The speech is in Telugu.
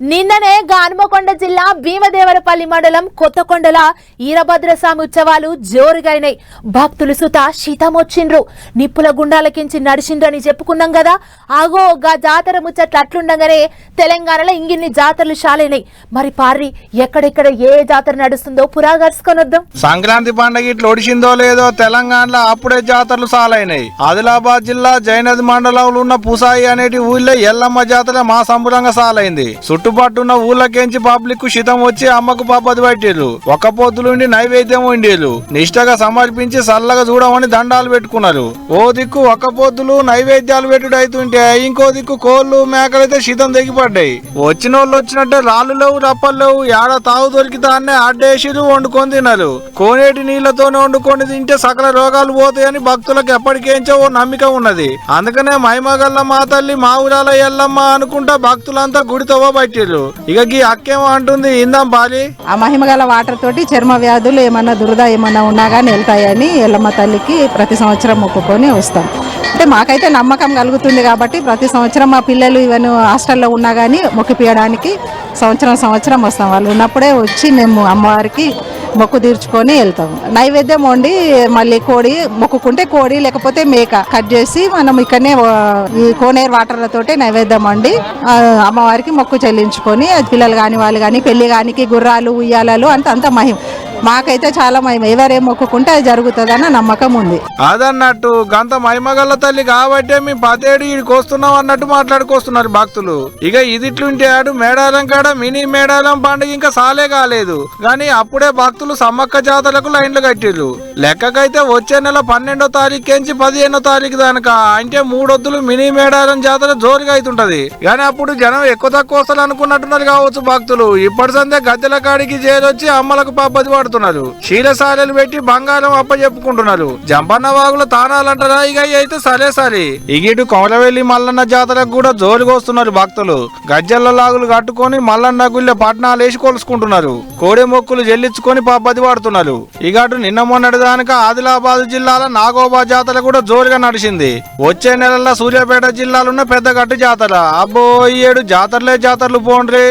నిన్ననే గానుమకొండ జిల్లా భీమదేవరపల్లి మండలం కొత్తకొండల ఈరభద్రస్వామి ఉత్సవాలు జోరుగైనాయి. భక్తులు సుత శీతమొచ్చిండ్రు. నిప్పుల గుండాలకించి నడిచిండ్రని చెప్పుకున్నాం కదా ఆగో గా జాతర ముచ్చట్లు అట్లుండగానే తెలంగాణలో ఇంగిన్ని జాతరలు షాలైనాయి. మరి పార్రి ఎక్కడెక్కడ ఏ జాతర నడుస్తుందో పురాగర్సుకొని వద్దాం సంక్రాంతి పండగ ఇట్లా ఒడిసిందో లేదో తెలంగాణలో అప్పుడే జాతరలు సాలైనాయి ఆదిలాబాద్ జిల్లా జైనది మండలంలో ఉన్న పుసాయి అనేటి ఊళ్ళో ఎల్లమ్మ జాతర మా సంబురంగా సాలైంది చుట్టుపట్టున్న ఊళ్ళకేంచి పబ్లిక్ శితం వచ్చి అమ్మకు పాపది పట్టిరు ఒక్క పొద్దులుండి నైవేద్యం వండేరు నిష్టగా సమర్పించి చల్లగా చూడమని దండాలు పెట్టుకున్నారు. ఓ దిక్కు ఒక్క పొద్దులు నైవేద్యాలు పెట్టుడు ఇంకో దిక్కు కోళ్ళు మేకలైతే శితం దిగిపడ్డాయి వచ్చిన వాళ్ళు వచ్చినట్టే రాళ్ళు లేవు రప్పలు లేవు. ఏడ తాగు దొరికితే అన్నే అడ్డేసిరు వండుకొని తిన్నారు. కోనేటి నీళ్ళతోనే వండుకొని తింటే సకల రోగాలు పోతాయని భక్తులకు ఎప్పటికేంచో ఓ నమ్మిక ఉన్నది. అందుకనే మైమగల్ల మా తల్లి మా ఊరాల ఎల్లమ్మ అనుకుంటా భక్తులంతా గుడితోవ పట్టిర్రు ఇక గీ అక్కేమో అంటుంది ఇందాం పాలి ఆ మహిమ గల వాటర్ తోటి చర్మ వ్యాధులు ఏమన్నా దురద ఏమన్నా ఉన్నా కానీ వెళ్తాయని ఎల్లమ్మ తల్లికి ప్రతి సంవత్సరం మొక్కుకొని వస్తాం. అంటే మాకైతే నమ్మకం కలుగుతుంది కాబట్టి ప్రతి సంవత్సరం మా పిల్లలు ఇవన్నీ హాస్టల్లో ఉన్నా కానీ మొక్కిపియడానికి సంవత్సరం సంవత్సరం వస్తాం. వాళ్ళు ఉన్నప్పుడే వచ్చి మేము అమ్మవారికి మొక్కు తీర్చుకొని వెళ్తాం నైవేద్యం వండి మళ్ళీ కోడి మొక్కుకుంటే కోడి లేకపోతే మేక కట్ చేసి మనం ఇక్కడనే ఈ కోనేరు వాటర్లతో నైవేద్యం వండి అమ్మవారికి మొక్కు చెల్లించుకొని పిల్లలు కాని వాళ్ళు కానీ పెళ్ళి కానికి గుర్రాలు ఉయ్యాలలు అంత అంత మహిమ. మాకైతే చాలా మహిమ. ఎవరేం మొక్కుకుంటే అది జరుగుతుందన్న నమ్మకం ఉంది. అదన్నట్టు గంత మహిమగల్ల తల్లి కాబట్టి మేము పదేడు ఈడికి వస్తున్నాం అన్నట్టు మాట్లాడుకొస్తున్నారు భక్తులు. ఇక ఇదిట్లుంటే ఆడు మేడారం కాడ మినీ మేడారం పండుగ ఇంకా సాలే కాలేదు. కానీ అప్పుడే భక్తులు సమ్మక్క జాతరకు లైన్లు కట్టిర్రు. లెక్కకైతే వచ్చే నెల పన్నెండో తారీఖు పదిహేనో తారీఖు దానిక అంటే మూడొద్దులు మినీ మేడారం జాతర జోరుగా అవుతుంటది కానీ అప్పుడు జనం ఎక్కువ తక్కువ వస్తారు అనుకున్నట్టున్నారు కావచ్చు భక్తులు. ఇప్పటి సందే గద్దెల కాడికి చేరొచ్చి అమ్మలకు పబ్బది మాట్లాడుతున్నారు. క్షీరసాలలు పెట్టి బంగారం అప్పచెప్పుకుంటున్నారు జంపన్న వాగుల తానాలంటారా? ఇక అయితే సరే సరే. ఇగిటు కొమరవెల్లి మల్లన్న జాతరకు కూడా జోరుగా వస్తున్నారు భక్తులు. గజ్జల్ల లాగులు కట్టుకొని మల్లన్న గుళ్ళ పట్నాలు వేసి కొలుసుకుంటున్నారు. కోడి మొక్కులు చెల్లించుకొని పబ్బది పడుతున్నారు ఇగటు నిన్న మొన్నటి దానిక ఆదిలాబాద్ జిల్లాల నాగోబా జాతర కూడా జోరుగా నడిచింది. వచ్చే నెలల్లో సూర్యాపేట జిల్లాలో ఉన్న పెద్ద గట్టు జాతర. అబ్బో ఈ ఏడు జాతరలే జాతరలు పోండ్రి.